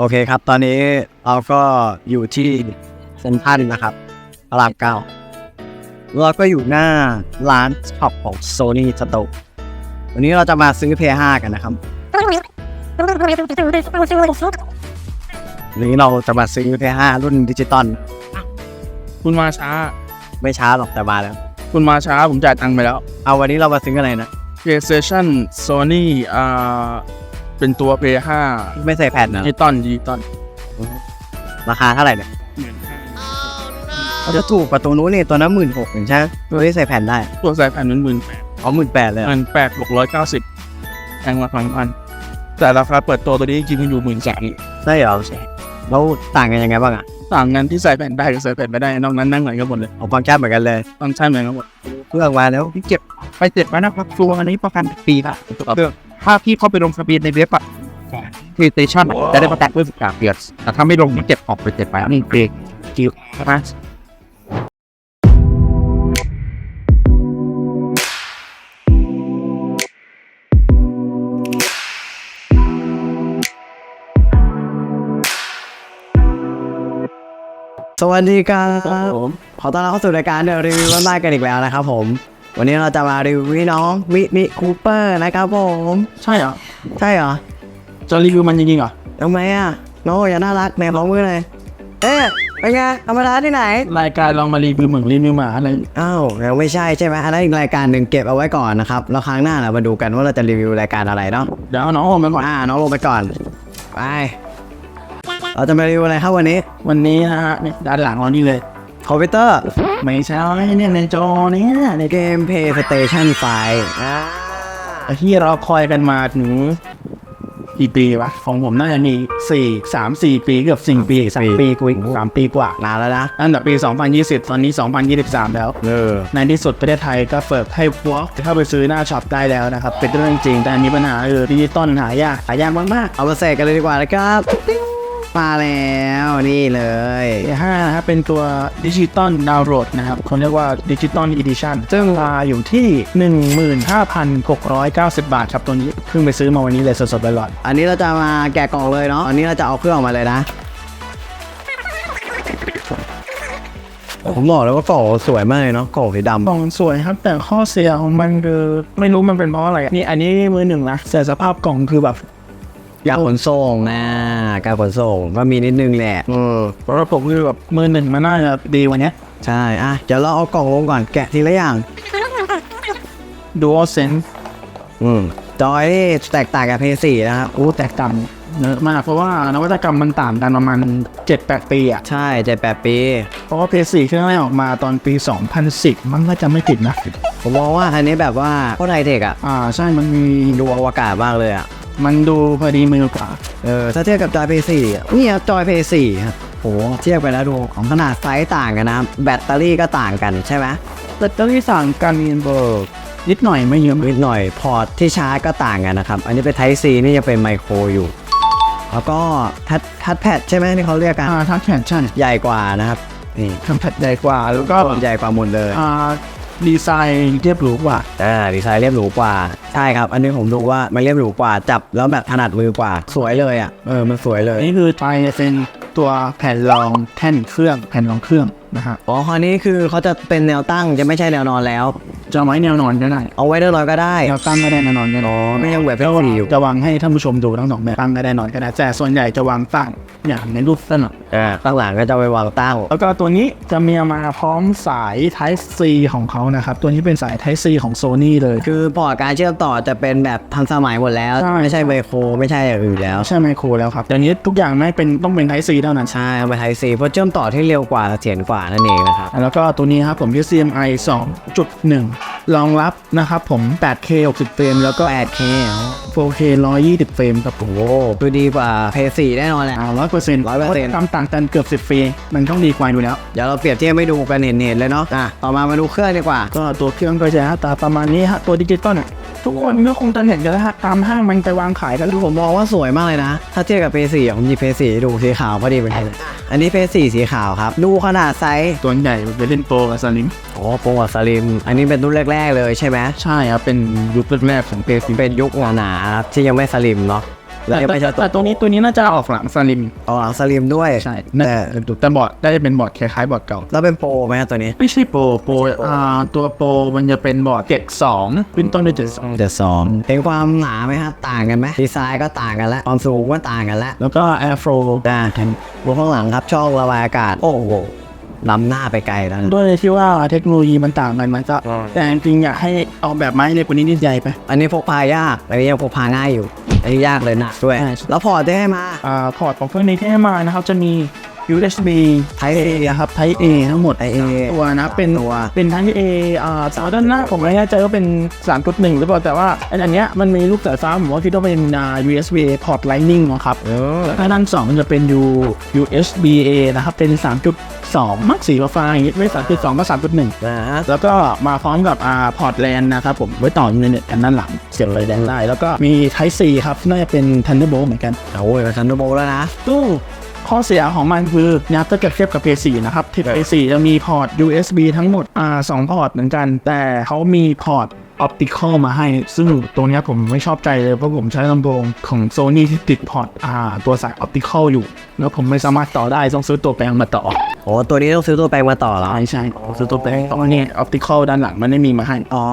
โอเคครับ ตอนนี้เราก็อยู่ที่เซ็นทรัลนะครับพระรามเก้าเราก็อยู่หน้าร้านช็อปของ Sony Store วันนี้เราจะมาซื้อ PS5 กันนะครับวันนี้เราจะมาซื้อ PS5 รุ่นดิจิตอลคุณมาช้า ไม่ช้าหรอกแต่มาแล้ว คุณมาช้าผมจ่ายตังค์ไปแล้ว เอาวันนี้เรามาซื้ออะไรนะ PlayStation Sony อ่า เป็นตัว PS5 ไม่ใส่แผ่นนะดิจิตอลดิจิตอลราคาเท่าไหร่เนี่ยเขาจะถูกกว่าตัวนู้นนี่ตัวนั้นหมื่นหกใช่ไหมตัวที่ใส่แผ่นได้ตัวสายแผ่นมันหมื่นแปดอ๋อหมื่นแปดเลยเหรอมันแปดหกร้อยเก้าสิบแพงมาพันพันแต่ราคาเปิดตัวตัวนี้จริงๆมันอยู่หมื่นสามใช่เหรอแล้วต่างกันยังไงบ้างอะต่างกันที่ใส่แผ่นได้กับใส่แผ่นไม่ได้นอกนั้นนั่งเหมือนกันหมดเลยเอาฟังก์ชันเหมือนกันเลยฟังก์ชันเหมือนกันหมดเครื่องมาแล้วพี่เก็บไปเจ็ดไว้นะครับตัวอันนี้ประกันปีละเรื่อง ถ้าพี่เข้าไปลงทะเบียนในเว็บอะคือสเตชันจะได้ประกันเพื่อสิบสามเดือนแต่ถ้าไม่ลงพี่เก็บออกไปเจ็ดไปนี่เกรดกิวใช่ไหมสวัสดีครับผมขอต้อนรับเข้าสู่รายการเดรีวิวบ้านๆกันอีกแล้วนะครับผม วันนี้เราจะมารีวิวน้องมินิคูเปอร์นะครับผม ใช่เหรอ ใช่เหรอจะรีวิวมันจริงๆเหรอทำไมอะน้องอย่าน่ารักแหนมร้องมือเลย เอ๊ะเป็นไงธรรมดาที่ไหน รายการลองมารีวิวเหมือนรีวิวหมาอะไรอ้าวยังไม่ใช่ใช่ไหมอันนั้นอีกรายการหนึ่งเก็บเอาไว้ก่อนนะครับแล้วครั้งหน้าเรามาดูกันว่าเราจะรีวิวรายการอะไรเนาะเดี๋ยวเอาน้องออกมาก่อนอ่าน้องลงไปก่อนไปเราจะมารีวิวอะไรครับวันนี้ วันนี้นะฮะนี่ด้านหลังเรานี่เลย คอมพิวเตอร์ไม่ใช่เนี่ยในจอเนี่ยในเกมเพย์สเตชันไฟอ่าที่เราคอยกันมาถึงกี่ปีวะของผมน่าจะมีสี่สามสี่ปีเกือบสี่ปีสามปีกว่าสามปีกว่านานแล้วนะตั้งแต่ปี 2020 ตอนนี้ 2023 แล้วเออในที่สุดประเทศไทยก็เปิดให้วอล์กเข้าไปซื้อหน้าช็อปได้แล้วนะครับ เป็นเรื่องจริง แต่อันนี้ปัญหาคือดิจิตอลหายากหายากมากเอามาเสกกันเลยดีกว่านะครับติ๊ง มาแล้วนี่เลยๆ A5 นะครับเป็นตัวดิจิตอลดาวน์โหลดนะครับเขาเรียกว่าดิจิตอลอีดิชันซึ่งราคาอยู่ที่ 15,690 บาทครับตัวนี้เพิ่งไปซื้อมาวันนี้เลยสดๆร้อนอันนี้เราจะมาแกะกล่องเลยเนาะอันนี้เราจะเอาเครื่องออกมาเลยนะ ผมบอกเลยว่ากล่องสวยมากเลยเนาะกล่องสีดำกล่องสวยครับ แต่ข้อเสียของมันคือไม่รู้มันเป็นเพราะอะไรอะนี่อันนี้มือหนึ่งนะแต่สภาพกล่องคือแบบ การขนส่งนะการขนส่งก็มีนิดนึงแหละ เออเพราะว่าผมคือแบบมือหนึ่งมันน่าจะดีกวันนี้ใช่ อะ เดี๋ยวเราเอากล่องลงก่อนแกะทีละอย่าง ดูอเซนอืมจอยนี่แตกต่างกับเพย์สี่นะครับโอ้แตกต่างเยอะมากเพราะว่านวัตกรรมมันต่างกันประมาณ 7-8 ปีอะ ใช่เจ็ดแปดปี เพราะว่า PS4 เครื่องแรกออกมาตอนปี 2010 มันก็จะไม่ผิดนะ ผมมองว่าอันนี้แบบว่าโคตรไฮเทคอะอ่าใช่มันมีดูอวกาศมากเลยอะ มันดูพอดีมือกว่า เออถ้าเทียบกับจอยเพย์สี่นี่ครับจอยเพย์สี่ครับโหเทียบไปแล้วดูของขนาดไซส์ต่างกันนะแบตเตอรี่ก็ต่างกันใช่ไหมแบตเตอรี่สั่งกันเบิร์กนิดหน่อยไม่เยอะนิดหน่อยพอร์ตที่ชาร์จก็ต่างกันนะครับ อันนี้เป็น Type C นี่จะเป็นไมโครอยู่ แล้วก็ทัดทัดแพดใช่ไหมที่เขาเรียกกันอ่าทัชแพดใช่ใหญ่กว่านะครับนี่ทัชแพดใหญ่กว่าแล้วก็ใหญ่กว่าหมดเลยอ่า ดีไซน์เรียบหรูกว่า อ่าดีไซน์เรียบหรูกว่า ใช่ครับ อันนี้ผมดูว่ามันเรียบหรูกว่า จับแล้วแบบถนัดมือกว่า สวยเลยอะ เออ มันสวยเลย นี่คือไฟเป็นตัวแผ่นรองแท่นเครื่องแผ่นรองเครื่อง นะฮะอ๋อคราวนี้คือเขาจะเป็นแนวตั้งจะไม่ใช่แนวนอนแล้ว จะไว้แนวนอนก็ได้เอาไว้เดินลอยก็ได้แนวตั้งก็ได้แนวนอนก็ได้อ๋อไม่ยังแบบเป็นสีอยู่จะวางให้ท่านผู้ชมดูทั้งสองแบบตั้งก็ได้นอนก็ได้แต่ส่วนใหญ่จะวางตั้งอย่างในรูปสนออ่าข้างหลังก็จะไปวางตั้งแล้วก็ตัวนี้จะมีมาพร้อมสาย Type C ของเขานะครับตัวนี้เป็นสาย Type C ของ Sony เลย คือพอร์ตการเชื่อมต่อจะเป็นแบบทันสมัยหมดแล้ว ใช่ ไม่ใช่ไมโครไม่ใช่อย่างอื่นแล้วใช่ไมโครแล้วครับเดี๋ยวนี้ทุกอย่างไม่เป็นต้องเป็น Type C เท่านั้นใช่เอาไปไทซีเพราะเชื่อมต่อที่เร็วกว่าเสถียรกว่านั่นเองนะครับแล้วก็ตัวนี้ครับผม HDMI 2.1 รองรับนะครับผม 8K 60เฟรมแล้วก็ 8K 4K 120 เฟรมครับผมโอ้คือดีกว่าเพย์สี่แน่นอนแหละ อ่าร้อยเปอร์เซ็นต์100%ทำต่างกันเกือบ10 ปี มันต้องดีกว่าอยู่แล้ว เดี๋ยวเราเปรียบเทียบให้ดูกันเห็นๆเลยเนาะอะต่อมามาดูเครื่องดีกว่า ก็ตัวเครื่องก็จะหน้าตาประมาณนี้ฮะ ตัวดิจิตอลอะทุกคนก็คงจะเห็นกันแล้วฮะตามห้างมันไปวางขายกันผมมองว่าสวยมากเลยนะ ถ้าเทียบกับเพย์สี่ผมหยิบเพย์สี่ดูสีขาวพอดีเป็นไงอันนี้เพย์สี่สีขาวครับ ดูขนาดไซส์ตัวใหญ่เป็นเล่นโปรกับสลิมโอ้โปรกับสลิมอันนี้เป็นรุ่นแรก ๆ เลยใช่ไหมใช่ครับ เป็นยุคแรกๆของเปซีเป็นยุคหนาๆครับที่ยังไม่สลิมเนาะแต่ยังไม่ใช่แต่ตัวนี้ตัวนี้น่าจะออกหลังสลิมเอาหลังสลิมด้วยใช่แต่แต่บอร์ดได้เป็นบอร์ดคล้ายๆบอร์ดเก่าแล้วเป็นโปรไหมฮะตัวนี้ ไม่ใช่โปรโปรอ่าตัวโปรมันจะเป็นบอร์ดเจ็ดสองขึ้นต้นด้วยเจ็ดสองเดี๋ยวสองเห็นความหนาไหมฮะต่างกันไหมดีไซน์ก็ต่างกันแล้วความสูงก็ต่างกันแล้วแล้วก็ Air Flow ด้านบนข้างหลังครับช่องระบายอากาศโอ้โห ล้ำหน้าไปไกลแล้วนะด้วยที่ว่าเทคโนโลยีมันต่างกันมันก็แต่จริงๆอยากให้เอาแบบไม้เล็กกว่านี้นิดใหญ่ไป อันนี้พกพายากอันนี้ยังพกพาง่ายอยู่อันนี้ยากเลยหนักด้วย ใช่ แล้วพอร์ตที่ให้มา อ่าพอร์ตของเครื่องนี้ที่ให้มานะครับจะมี USB Type A ครับ Type A ทั้งหมด Type A ตัวนะเป็นตัวเป็น Type A อ่าแต่ว่าด้านหน้าผมไม่แน่ใจว่าเป็น 3.1 หรือเปล่าแต่ว่าอันอันเนี้ยมันมีลูกสายฟ้าผมว่าคิดว่าเป็นอ่า USB A พอร์ต Lightning นะครับเออแล้วก็ด้านสองมันจะเป็น U USB A นะครับเป็น 3.2 มักสีฟ้าๆอย่างงี้ไม่3.2ก็3.1นะฮะแล้วก็มาพร้อมกับอ่าพอร์ตแลนนะครับผมไว้ต่ออินเทอร์เน็ตกันด้านหลังเสียบเลยแดนได้ แล้วก็มี Type C ครับน่าจะเป็น Thunderbolt เหมือนกันโอ้ยเป็นทันโดโบแล้วนะตู้ ข้อเสียของมันคือนะถ้าเกิดเทียบกับ P4 นะครับที่ P4 จะมีพอร์ต USB ทั้งหมดอ่าสองพอร์ตเหมือนกัน แต่เขามีพอร์ต Optical มาให้ ซึ่งตัวเนี้ยผมไม่ชอบใจเลย เพราะผมใช้ลำโพงของ Sony ที่ติดพอร์ตอ่าตัวสาย Optical อยู่ แล้วผมไม่สามารถต่อได้ ต้องซื้อตัวแปลงมาต่อ โอ้ตัวนี้ต้องซื้อตัวแปลงมาต่อเหรอ ใช่ใช่ซื้อตัวแปลงเพราะว่านี่ Optical ด้านหลังมันไม่มีมาให้ อ๋อ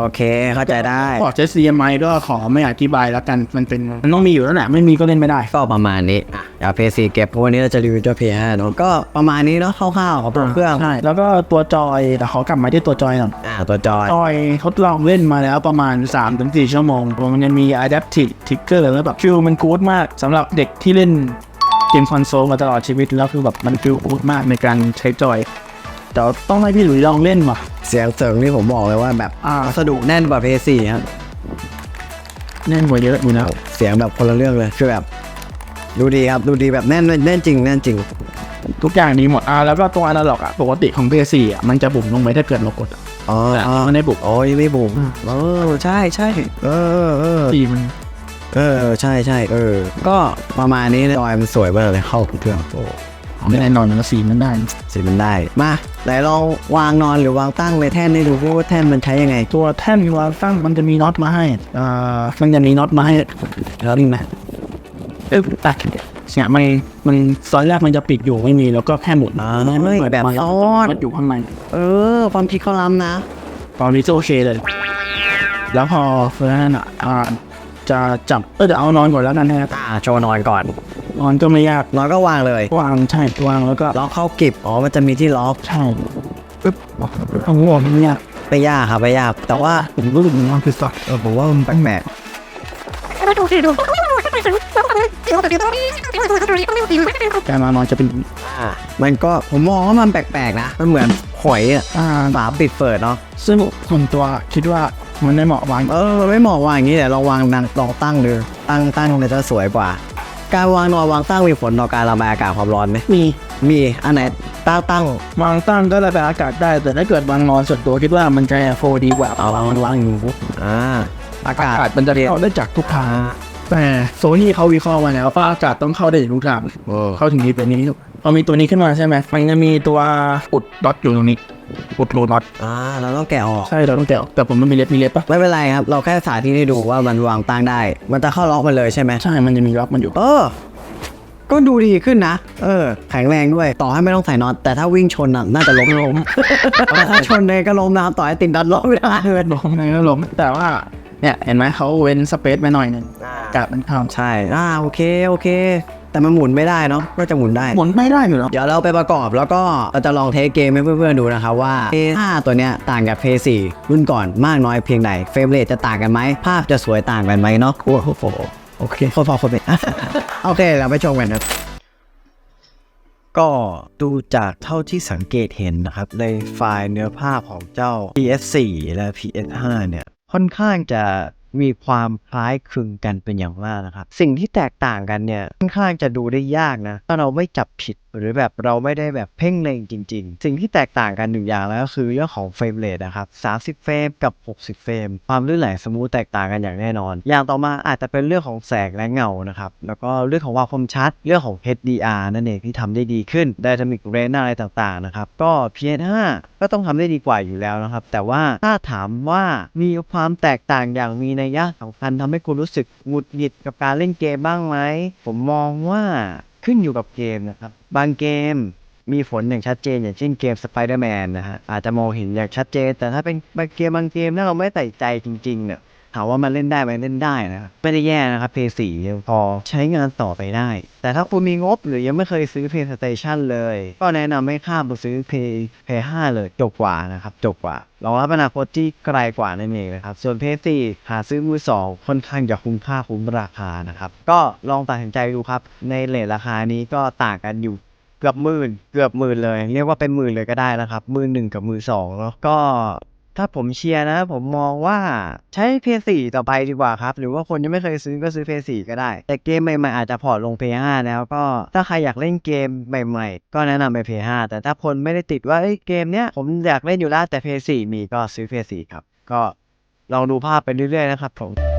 โอเคเข้าใจได้พอร์ต HDMI ก็ขอไม่อธิบายแล้วกันมันเป็นมันต้องมีอยู่แล้วแหละไม่มีก็เล่นไม่ได้ ก็ประมาณนี้อะเดี๋ยวเพย์ซีเก็บเพราะวันนี้เราจะรีวิวเจ้าเพย์ห้าเนอะก็ประมาณนี้เนาะคร่าวๆของตัวเครื่องใช่แล้วก็ตัวจอยแต่ขอกลับมาที่ตัวจอยหน่อยอ่าตัวจอยจอยทดลองเล่นมาแล้วประมาณ 3-4 ชั่วโมงมันจะมี adaptive trigger แล้วแบบฟิลมันกู๊ดมากสำหรับเด็กที่เล่นเกมคอนโซลมาตลอดชีวิตแล้วคือแบบมันฟิลกู๊ดมากในการใช้จอยแต่ต้องให้พี่หลุยลองเล่นว่ะ เสียงเสริงนี่ผมบอกเลยว่าแบบอ่าวัสดุแน่นกว่าเพย์ซีครับเล่นกว่าเยอะอยู่นะเสียงแบบคนละเรื่องเลยคือแบบ ดูดีครับดูดีแบบแน่นแน่นจริงแน่นจริง ทุกอย่างดีหมดอ่าแล้วก็ตัวอนาล็อกอะปกติของ PS4 อะมันจะบุ๋มลงไปถ้าเกิดเรากดอะอ๋อแต่อ๋อมันไม่บุ๋มโอ้ยไม่บุ๋มเออใช่ใช่เออเออสีมันเออใช่ใช่เออ ก็ประมาณนี้จอยมันสวยมากเลยเข้าเครื่องโอ้ ไม่แน่นอนนะสีมันได้สิมันได้ มาไหนลองวางนอนหรือวางตั้งในแท่นให้ดูซิว่าแท่นมันใช้ยังไง ตัวแท่นวางตั้งมันจะมีน็อตมาให้อ่ามันจะมีน็อตมาให้แล้วนี่นะเอ๊ะตัดเนี่ยมันมันตอนแรกมันจะปิดอยู่ไม่มีแล้วก็แค่หมุนอ่าไม่แบบมันซ้อนมันอยู่ข้างในเออความคิดเขาล้ำนะตอนนี้จะโอเคเลย แล้วพอเฟอร์นันอะอ่าจะจับเออเดี๋ยวเอานอนก่อนแล้วกันนะครับอ่าโชว์นอนก่อน นอนก็ไม่ยากนอนก็วางเลยวางใช่วางแล้วก็ล็อกเข้ากิบอ๋อมันจะมีที่ล็อกใช่ปึ๊บเอาหัวมันไม่ยากไม่ยากครับไม่ยากแต่ว่าผมรู้สึกมันนอนคือสักเออผมว่ามันแปลกการมานอนจะเป็นๆอ่ามันก็ผมมองว่ามันแปลกๆนะมันเหมือนหอยอะอ่าฝาปิดเปิดเนาะซึ่งส่วนตัวคิดว่ามันได้เหมาะวาง เออมันไม่เหมาะวางอย่างนี้แต่ลองวางนางลองตั้งดูตั้งตั้งมันจะสวยกว่า การวางนอนวางตั้งมีผลต่อการระบายอากาศความร้อนไหมมีมีอันไหนตั้งตั้งวางตั้งก็ระบายอากาศได้ แต่ถ้าเกิดวางนอนส่วนตัวคิดว่ามันจะโฟดีกว่าเอาวางมันวางอยู่อ่าอากาศอากาศมันจะเข้าได้จากทุกทางแต่โซนี่เขาวิเคราะห์มาแล้วว่าอากาศต้องเข้าได้จากทุกทางเออเข้าถึงนี้เป็นนี้พอมีตัวนี้ขึ้นมาใช่ไหมมันจะมีตัวอุดน็อตอยู่ตรงนี้ อุดรูน็อตอ่าเราต้องแกะออก ใช่เราต้องแกะออกแต่ผมไม่มีเล็บมีเล็บปะไม่เป็นไรครับ เราแค่สาธิตให้ดูว่ามันวางตั้งได้ มันจะเข้าล็อกมันเลยใช่ไหมใช่ มันจะมีล็อกมันอยู่ เออ ก็ดูดีขึ้นนะ เออ แข็งแรงด้วย ต่อให้ไม่ต้องใส่น็อต แต่ถ้าวิ่งชนอะน่าจะล้มล้มแต่ถ้าชนเองก็ล้มนะครับต่อให้ติดน็อตล้มไม่ได้เลยล้มไงก็ล้มแต่ว่า เนี่ย เห็นไหมเขาเว้นสเปซไว้หน่อยหนึงอากาศมันเข้าใช่ อ่า โอเค โอเค แต่มันหมุนไม่ได้เนาะก็จะหมุนได้ หมุนไม่ได้อยู่แล้ว เดี๋ยวเราไปประกอบแล้วก็เราจะลองเทสเกมให้เพื่อนๆดูนะครับว่า P5 ตัวเนี้ยต่างกับ P4 รุ่นก่อนมากน้อยเพียงใดเฟรมเรทจะต่างกันไหมภาพจะสวยต่างกันไหมเนาะโอ้โหโอเคโคตรพอโคตรเป็นโอเคเราไปชมกันครับก็ดูจากเท่าที่สังเกตเห็นนะครับ ในไฟล์เนื้อภาพของเจ้า PS4 และ PS5 เนี่ยค่อนข้างจะ มีความคล้ายคลึงกันเป็นอย่างมากนะครับ สิ่งที่แตกต่างกันเนี่ยค่อนข้างจะดูได้ยากนะ ถ้าเราไม่จับผิด หรือแบบเราไม่ได้แบบเพ่งเล็งจริง ๆ สิ่งที่แตกต่างกันหนึ่งอย่างแล้วก็คือเรื่องของเฟรมเรทนะครับ 30 เฟรมกับ 60 เฟรม ความลื่นไหลสมูทแตกต่างกันอย่างแน่นอน อย่างต่อมาอาจจะเป็นเรื่องของแสงและเงานะครับ แล้วก็เรื่องของความคมชัด เรื่องของ HDR นั่นเองที่ทำได้ดีขึ้น Dynamic Range อะไรต่างๆนะครับ ก็ PS5 ก็ต้องทำได้ดีกว่าอยู่แล้วนะครับ แต่ว่าถ้าถามว่ามีความแตกต่างอย่างมีนัยยะสำคัญทำให้คุณรู้สึกหงุดหงิดกับการเล่นเกมบ้างไหม ผมมองว่า ขึ้นอยู่กับเกมนะครับ บางเกมมีฝนอย่างชัดเจน อย่างเช่นเกม Spider-Man นะฮะอาจจะมองเห็นอย่างชัดเจน แต่ถ้าเป็นบางเกมบางเกมถ้าเราไม่ใส่ใจจริงๆเนี่ย ถามว่ามันเล่นได้ไหมเล่นได้นะครับไม่ได้แย่นะครับ PS4 ยังพอใช้งานต่อไปได้ แต่ถ้าคุณมีงบหรือยังไม่เคยซื้อ PlayStation เลย ก็แนะนำให้ข้ามไปซื้อ Play PS5 เลยจบกว่านะครับจบกว่ารองรับอนาคตที่ไกลกว่านั่นเองนะครับส่วน PS4 หาซื้อมือสองค่อนข้างจะคุ้มค่าคุ้มราคานะครับก็ลองตัดสินใจดูครับ ในเลทราคานี้ก็ต่างกันอยู่เกือบหมื่นเกือบหมื่นเลย เรียกว่าเป็นหมื่นเลยก็ได้นะครับหมื่นหนึ่งกับหมื่นสองเนาะก็ ถ้าผมเชียร์นะ ผมมองว่าใช้ PS4 ต่อไปดีกว่าครับ หรือว่าคนยังไม่เคยซื้อก็ซื้อ PS4 ก็ได้ แต่เกมใหม่ๆอาจจะพอร์ตลง PS5 แล้วก็ถ้าใครอยากเล่นเกมใหม่ๆ ก็แนะนำไป PS5 แต่ถ้าคนไม่ได้ติดว่าเอ้ยเกมเนี้ยผมอยากเล่นอยู่แล้วแต่ PS4 มีก็ซื้อ PS4 ครับ ก็ลองดูภาพไปเรื่อยๆนะครับผม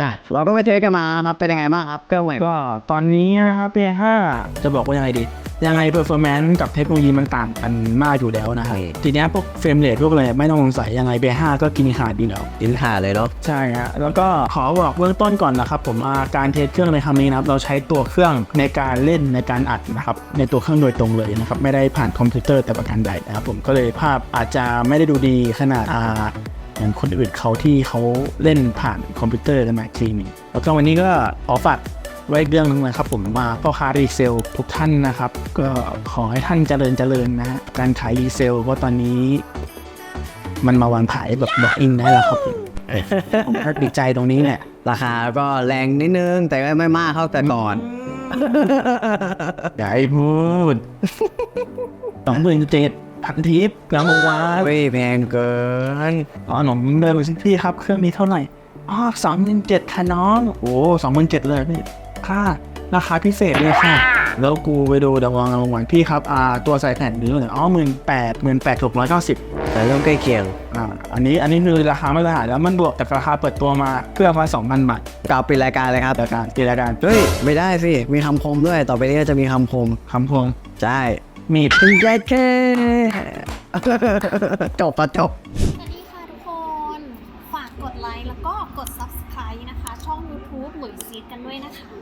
จ้ะเราก็ไปเทสกันมาครับเป็นยังไงบ้างครับเครื่องใหม่ก็ตอนนี้นะครับ P5 จะบอกว่ายังไงดี ยังไง performance กับเทคโนโลยีมันต่างกันมากอยู่แล้วนะครับทีเนี้ยพวกเฟรมเรทพวกอะไรไม่ต้องสงสัยยังไง P5 ก็กินขาดดีแล้วอินขาเลยเนาะใช่ฮะแล้วก็ขอบอกเบื้องต้นก่อนนะครับ ผมอ่าการเทสเครื่องในครั้งนี้นะครับเราใช้ตัวเครื่องในการเล่นในการอัดนะครับในตัวเครื่องโดยตรงเลยนะครับไม่ได้ผ่านคอมพิวเตอร์แต่ประการใดนะครับผมก็เลยภาพอาจจะไม่ได้ดูดีขนาดอ่า อย่างคนอื่นเขาที่เขาเล่นผ่านคอมพิวเตอร์กันมาอีกทีหนึงแล้วก็วันนี้ก็ขอฝากไว้อีกเรื่องหนึงนะครับผมมาพ่อค้ารีเซลทุกท่านนะครับ ก็ขอให้ท่านเจริญเจริญนะฮะการขายรีเซลเพราะตอนนี้ มันมาวางขายแบบบอกอินได้แล้วครับผมผมก็ดีใจตรงนี้แหละราคาก็แรงนิดนึง แต่ก็ไม่มากเท่าแต่ก่อนอย่าให้พูดสองหมื่นเจ็ด พันทิปกลางวันเว้ยแพงเกินอ๋อหนุ่มเดินไปสิพี่ครับเครื่องนี้เท่าไหร่อ๋อสองหมื่นเจ็ดค่ะน้องโอ้สองหมื่นเจ็ดเลยพี่ค่าราคาพิเศษเลยค่ะ แล้วกูไปดูดาวงรางวัลพี่ครับอ่าตัวใส่แผ่นนี้เลยอ๋อหมื่นแปดหมื่นแปดถูกร้อยเก้าสิบแต่เริ่มใกล้เคียงอ่าอันนี้อันนี้คือราคาไม่ตรฐานแล้วมันบวกกับราคาเปิดตัวมาเครื่องละสองพันบาทกล่าวปิดรายการเลยครับแต่การตีรายการเฮ้ยไม่ได้สิมีคำคมด้วยต่อไปนี้ก็จะมีคำคมคำพวงใช่ มีดแค่แค่จบปะจบ สวัสดีค่ะทุกคน ฝากกดไลค์แล้วก็กด subscribe นะคะ ช่อง YouTube หลุยซีดกันด้วยนะคะ